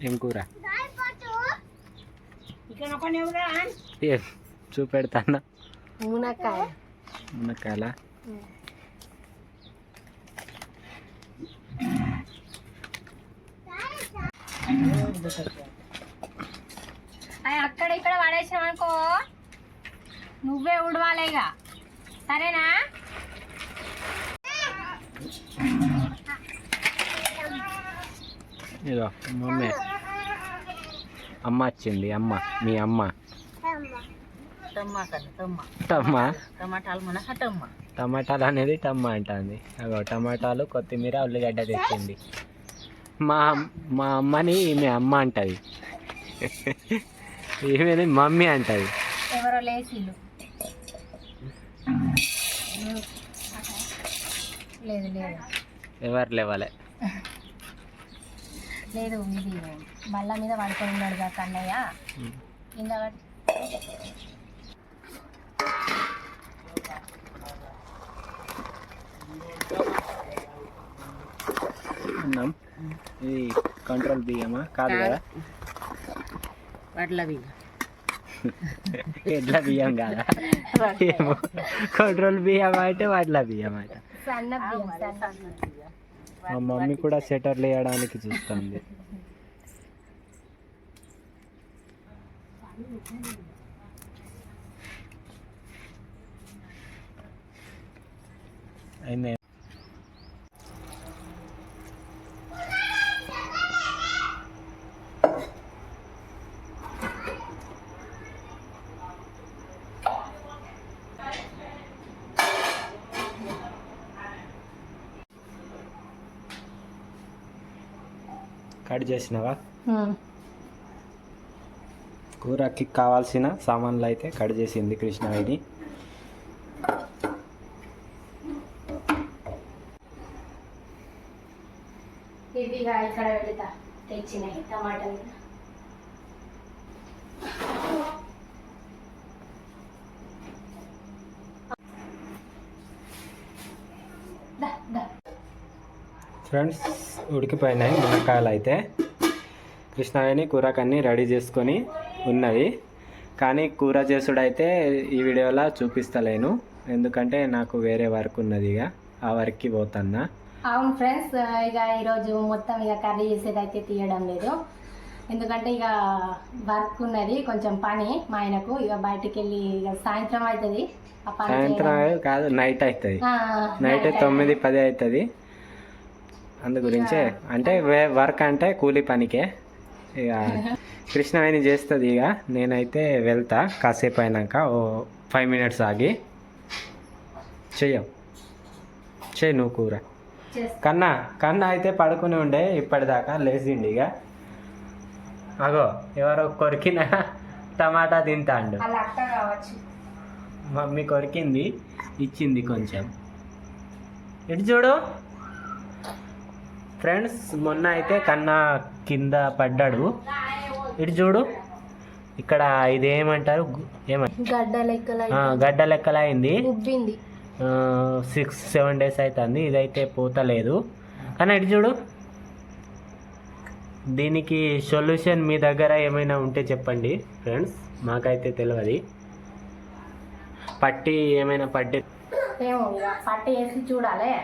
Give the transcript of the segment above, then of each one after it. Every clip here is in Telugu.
ఏం కూర ఇక్కడ ఒక ఎవరా ఏం చూపెడతానా మునక్కాయ మునక్కాయల అది అక్కడ ఇక్కడ పడేసాం అనుకో నువ్వే ఉడవాలేగా సరేనా? ఇదో మమ్మీ. అమ్మ వచ్చింది అమ్మ మీ అమ్మ. టమ్మా? టమాటాలు అనేది టమ్మా అంటుంది. అగో టమాటాలు కొత్తిమీర ఉల్లిగడ్డ తెచ్చింది. మా మా అమ్మని మీ అమ్మ అంటది. ఈమెని మమ్మీ అంటది. ఎవరో లేచిల్లు లేదు లేదు ఎవరు లేవలే? లేదు ఇది బల్ల మీద పడుకొని ఉన్నాడు కదా కన్నయ్య. అన్నం. ఇది కంట్రోల్ బియ్యమా కాదు కదా? వడ్లవి ఎడ్ల బియ్యం కాదా? కంట్రోల్ బియ్యం. అంటే వడ్ల బియ్యం అంట. బియ్యం సన్న బియ్యం. మా మమ్మీ కూడా సెటర్లు వేయడానికి చూస్తుంది. అయింది కట్ చేసినావా. కూరకి కావాల్సిన సామాన్లు అయితే కట్ చేసింది కృష్ణవేణి ఇదిగా ఇక్కడ పెడతా. తెచ్చినాయి టమాటాలు ఫ్రెండ్స్ ఉడికిపోయినాయి మునక్కాయలు అయితే. కృష్ణవేణి కూరకన్నీ రెడీ చేసుకొని ఉన్నది కానీ కూర చేసుడైతే ఈ వీడియోలో చూపిస్తలేను. ఎందుకంటే నాకు వేరే వర్క్ ఉన్నది ఇక. ఆ వర్క్కి పోతున్నా. అవును ఫ్రెండ్స్ ఇక ఈరోజు మొత్తం ఇక కర్రీ చేసేది అయితే తీయడం లేదు. ఎందుకంటే ఇక వర్క్ ఉన్నది కొంచెం పని మా ఆయనకు. ఇక బయటికి వెళ్ళి ఇక సాయంత్రం అవుతుంది. సాయంత్రం. కాదు నైట్ అవుతుంది. నైట్ తొమ్మిది పది అవుతుంది. అందు గురించే అంటే వే- వర్క్ అంటే కూలి పనికే. ఇక కృష్ణవేణి చేస్తుంది ఇక నేనైతే వెళ్తా కాసేపు అయినాక ఓ ఫైవ్ మినిట్స్ ఆగి. చెయ్యం చెయ్యి నువ్వు కూర. కన్నా కన్నా అయితే పడుకుని ఉండే ఇప్పటిదాకా లేచిండి ఇక అగో ఎవరో కొరికిన టమాటా తింటాండు. మమ్మీ కొరికింది ఇచ్చింది కొంచెం. ఇటు చూడు? ఫ్రెండ్స్ మొన్న అయితే కన్నా కింద పడ్డాడు. ఇటు చూడు. ఇక్కడ ఇది ఏమంటారు గు- ఏమంటారు గడ్డ లెక్కల అయింది సిక్స్ సెవెన్ డేస్ అవుతుంది ఇదైతే పోతలేదు. కానీ ఇటు చూడు. దీనికి సొల్యూషన్ మీ దగ్గర ఏమైనా ఉంటే చెప్పండి ఫ్రెండ్స్. మాకైతే తెలియదు పట్టి ఏమైనా పట్టి పట్టి వేసి చూడాలి.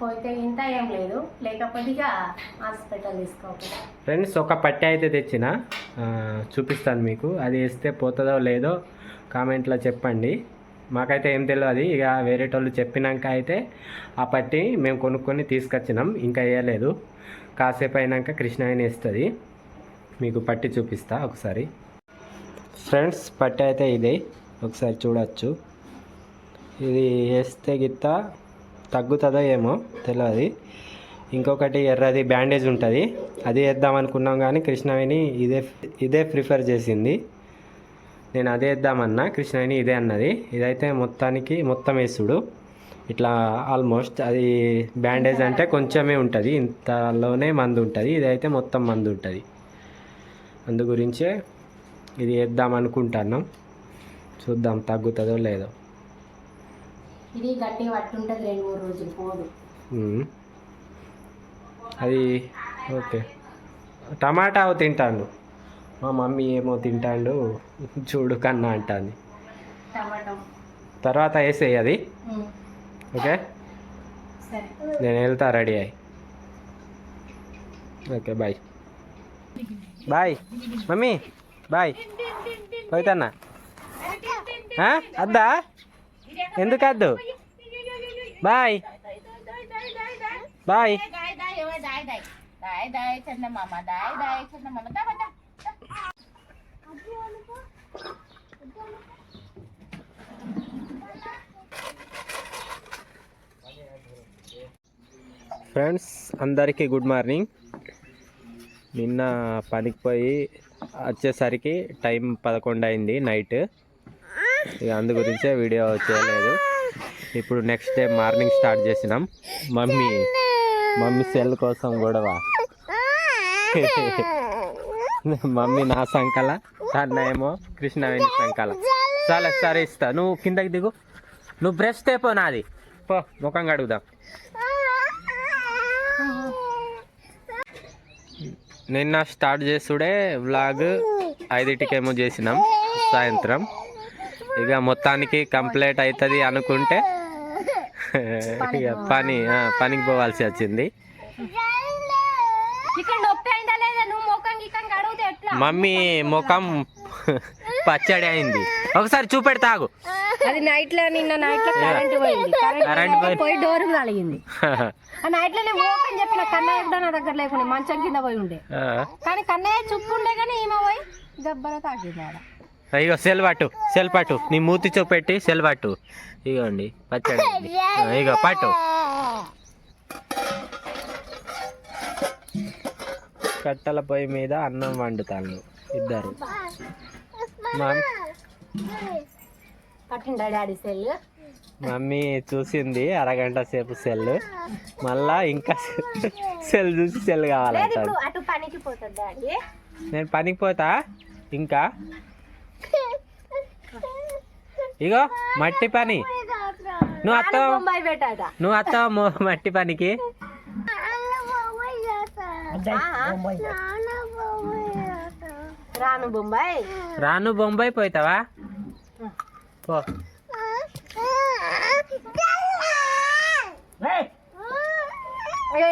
పోతే ఇంత ఏం లేదు. లేకపోతే ఇక హాస్పిటల్ తీసుకోవాలి ఫ్రెండ్స్ ఒక పట్టి అయితే తెచ్చిన చూపిస్తాను మీకు. అది వేస్తే పోతుందో లేదో కామెంట్లో చెప్పండి. మాకైతే ఏం తెలియదు ఇక వేరేటోళ్ళు చెప్పినాక అయితే ఆ పట్టి మేము కొనుక్కొని తీసుకొచ్చినాం. ఇంకా వేయలేదు. కాసేపు అయినాక కృష్ణాయన వేస్తుంది. మీకు పట్టి చూపిస్తా ఒకసారి. ఫ్రెండ్స్ పట్టి అయితే ఇదే. ఒకసారి చూడవచ్చు ఇది వేస్తే గిత్త తగ్గుతుందో ఏమో తెలియదు ఇంకొకటి ఎర్రది బ్యాండేజ్ ఉంటుంది. అది వేద్దాం అనుకున్నాం కానీ కృష్ణవేణి ఇదే ఇదే ప్రిఫర్ చేసింది. నేను అదే వేద్దామన్నా కృష్ణవేణి ఇదే అన్నది. ఇదైతే మొత్తానికి మొత్తం వేసుడు. ఇట్లా ఆల్మోస్ట్ అది బ్యాండేజ్ అంటే కొంచెమే ఉంటుంది. ఇంతలోనే మందు ఉంటుంది. ఇదైతే మొత్తం మందు ఉంటుంది. అందు గురించే ఇది వేద్దాం అనుకుంటున్నాం. చూద్దాం తగ్గుతుందో లేదో. ఇది గట్టిగా పట్టుంటుంది రెండు మూడు రోజులు పోదు. అది ఓకే టమాటా తింటాడు మా మమ్మీ ఏమో తింటాడు చూడు కన్నా అంటాంది టమాటో తర్వాత వేసేయి అది ఓకే సరే నేను వెళ్తా రెడీ అయ్యి okay bye bye mummy bye పోయితన్నా ఆ? అద్దా ఎందుకు అద్దు బాయ్. బాయ్. ఫ్రెండ్స్ అందరికీ గుడ్ మార్నింగ్. నిన్న పనికి పోయి వచ్చేసరికి టైం పదకొండు అయింది నైట్. ఇక అందు గురించే వీడియో చేయలేదు. ఇప్పుడు నెక్స్ట్ డే మార్నింగ్ స్టార్ట్ చేసినాం. మమ్మీ మమ్మీ సెల్ కోసం గొడవ. మమ్మీ నా సంకల అన్న ఏమో కృష్ణవేణి సంకల. చాలా సరే ఇస్తా. నువ్వు కిందకి దిగు. నువ్వు బ్రష్ తేపో నాది. పో ముఖం కడుగుదాం. నిన్న స్టార్ట్ చేసుడే వ్లాగ్ ఐదింటికేమో చేసినాం. సాయంత్రం. ఇక మొత్తానికి కంప్లీట్ అవుతుంది అనుకుంటే ఇక పని ఆ, పనికి పోవాల్సి వచ్చింది. మమ్మీ ముఖం పచ్చడి అయింది. ఒకసారి చూపెడతాగు అది నైట్లో నిన్న నైట్లో కరెంట్ పోయింది. కరెంట్ పోయి- డోర్ కలిగింది ఆ నైట్లో నేను ఓపెన్ చెప్పిన కన్నయ్య కూడా నా దగ్గర లేకుండా మంచం కింద పోయి ఉండే. కానీ కన్నయ్య చుట్టూ ఉండే కానీ ఈమె పోయి దెబ్బల తాకింది ఆడ. ఇగో సెల్ పట్టు సెల్ పట్టు నీ మూతి చూపెట్టి సెల్ పట్టు ఇగోండి పచ్చడి. ఇగో పట్టు. కట్టెల పొయ్యి మీద అన్నం వండుతాను ఇద్దరు. మమ్మీ చూసింది అరగంట సేపు సెల్ మళ్ళా ఇంకా సెల్ చూసి సెల్ లేదు కావాలంట ఇప్పుడు అటు పనికి పోతుంది డాడీ. నేను పనికి పోతా ఇంకా ఇగో మట్టి పని. నువ్వు అత్త నువ్వు అత్త మట్టి పనికి. రాను బొంబాయి. రాను బొంబాయి పోతావా? పో.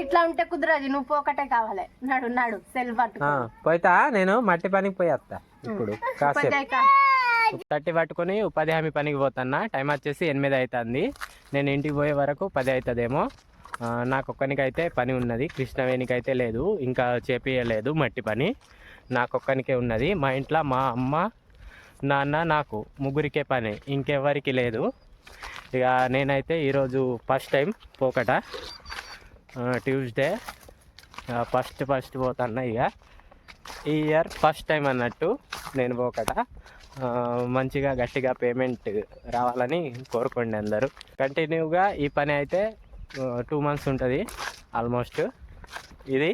ఇట్లా ఉంటే కుదరదు. నువ్వు పోకటే కావాలి. నాడు నాడు. సెల్ పట్టు ఆ, పోతా నేను మట్టి పనికి పోయి వస్తా. ఇప్పుడు కాసేపు. తట్టి పట్టుకొని ఉపాధి హామీ పనికి పోతున్నా. టైం వచ్చేసి ఎనిమిది అవుతుంది నేను ఇంటికి పోయే వరకు పది అవుతుందేమో నాకు ఒక్కనికైతే పని ఉన్నది. కృష్ణవేణికి అయితే లేదు. ఇంకా చేపియలేదు మట్టి పని. నాకు ఒక్కనికే ఉన్నది. మా ఇంట్లో మా అమ్మ నాన్న నాకు ముగ్గురికే పని. ఇంకెవరికి లేదు. ఇక నేనైతే ఈరోజు ఫస్ట్ టైం పోకట. ట్యూస్డే ఫస్ట్ ఫస్ట్ పోతున్నా ఇక. ఈ ఇయర్ ఫస్ట్ టైం అన్నట్టు నేను పోకట. మంచిగా గట్టిగా పేమెంట్ రావాలని కోరుకోండి అందరూ. కంటిన్యూగా ఈ పని అయితే టూ మంత్స్ ఉంటుంది ఆల్మోస్ట్. ఇది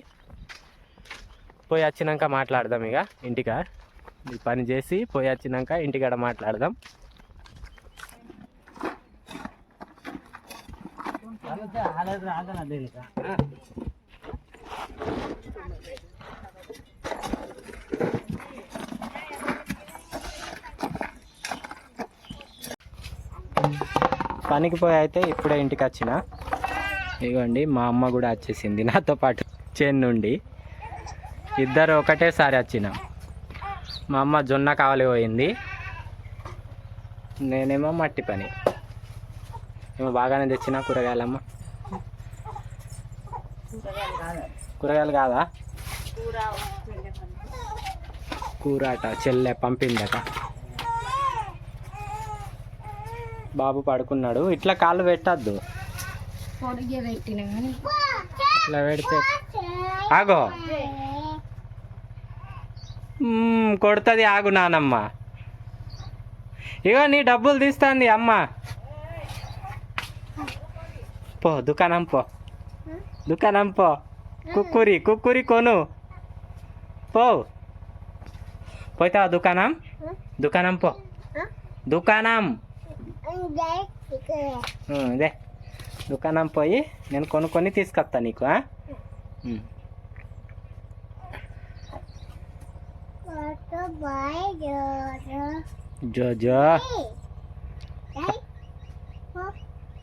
పోయి వచ్చినాక మాట్లాడదాం ఇక ఇంటికా. ఈ పని చేసి పోయి వచ్చినాక ఇంటికాడ మాట్లాడదాం. పనికి పోయి అయితే ఇప్పుడే ఇంటికి వచ్చిన. ఇదిగోండి మా అమ్మ కూడా వచ్చేసింది నాతో పాటు. చేను నుండి. ఇద్దరు ఒకటేసారి వచ్చిన. మా అమ్మ జొన్న కావాలి పోయింది. నేనేమో మట్టి పని. ఏమో బాగానే తెచ్చిన కూరగాయలమ్మ. కూరగాయలు కాదా? కూర అట చెల్లె పంపిందట. బాబు పడుకున్నాడు. ఇట్లా కాళ్ళు పెట్టద్దు. ఇట్లా పెడితే ఆగో. కొడుతుంది ఆగు నానమ్మ. ఇగో నీ డబ్బులు తీస్తుంది అమ్మ. పో దుకాణం పో. దుకాణం పో. కుక్కురి కుక్కురి కొను. పో. పోతావా దుకాణం? దుకాణం పో. దుకాణం. ఇదే దుకాణం పోయి నేను కొనుక్కొని తీసుకొస్తా నీకు ఆ? ఉమ్. జో జో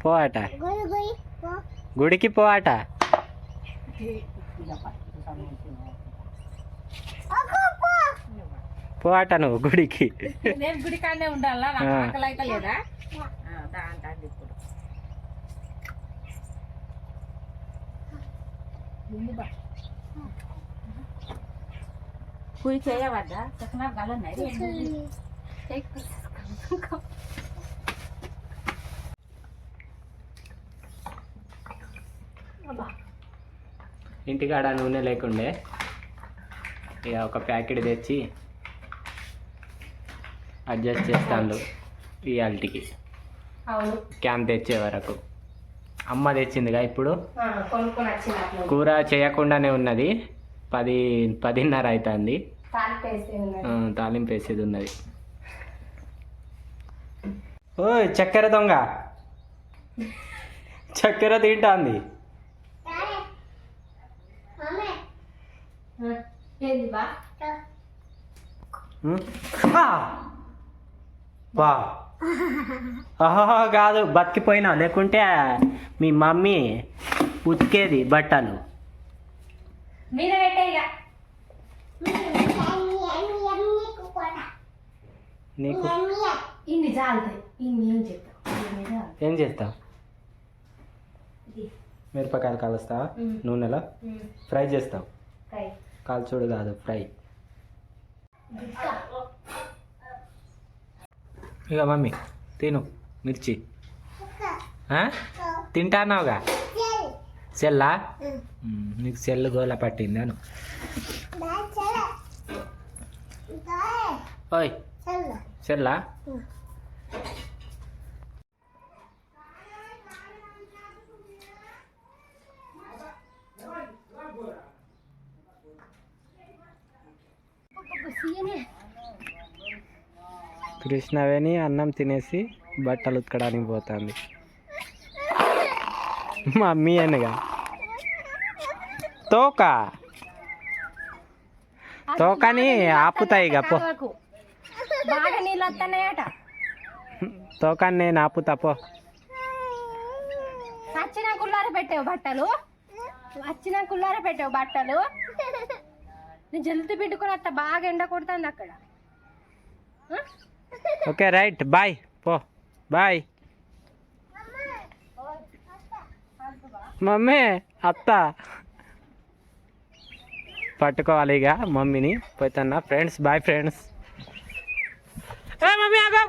పో అట గుడికి పో అట పో అట నువ్వు గుడికి. నేను గుడి ఉండాలా? నాకు ఆ. ఆకలి అయితే లేదా ఇప్పుడు. చేయవద్దా? ఇంటికాడ నూనె లేకుండే ఇక ఒక ప్యాకెట్ తెచ్చి అడ్జస్ట్ చేస్తాను అవును. క్యాన్ తెచ్చే వరకు. అమ్మ తెచ్చిందిగా ఇప్పుడు? కూర చేయకుండానే ఉన్నది. పది పదిన్నర అవుతుంది తాలింపు వేసేది ఉన్నది. ఓయ్ చక్కెర దొంగ. చక్కెర తింటాంది. ఏంది బా? ఆహా కాదు బతికిపోయినా లేకుంటే మీ మమ్మీ ఉతికేది బట్టలు నీకు ఇన్ని జాలుతాయి ఇన్ని ఏం. ఏం చేస్తావు. మిరపకాయలు కలుస్తావా ఉం. నూనెలో ఫ్రై చేస్తావు. కాల్చుడు కాదు ఫ్రై. ఇక మమ్మీ తిను మిర్చి. తింటానావుగా సెల్లా? నీకు సెల్ గోల పట్టిందాను ఓయ్ సెల్లా? కృష్ణవేణి అన్నం తినేసి బట్టలు ఉతకడానికి పోతుంది. మమ్మీ అనగా తోక. తోకని ఆపుతాయి పో. తోకని నేను ఆపుతా పో. వచ్చిన కుల్లార పెట్టావు బట్టలు. వచ్చిన కుల్లార పెట్టావు బట్టలు. నేను జల్ది పిండుకొని అత్త బాగా ఎండ కొడుతుంది అక్కడ? Okay right. బాయ్. పో. బాయ్. మమ్మీ అత్త. పట్టుకోవాలి ఇక మమ్మీని. పోతున్నా ఫ్రెండ్స్ బాయ్ ఫ్రెండ్స్. మమ్మీ ఆగా.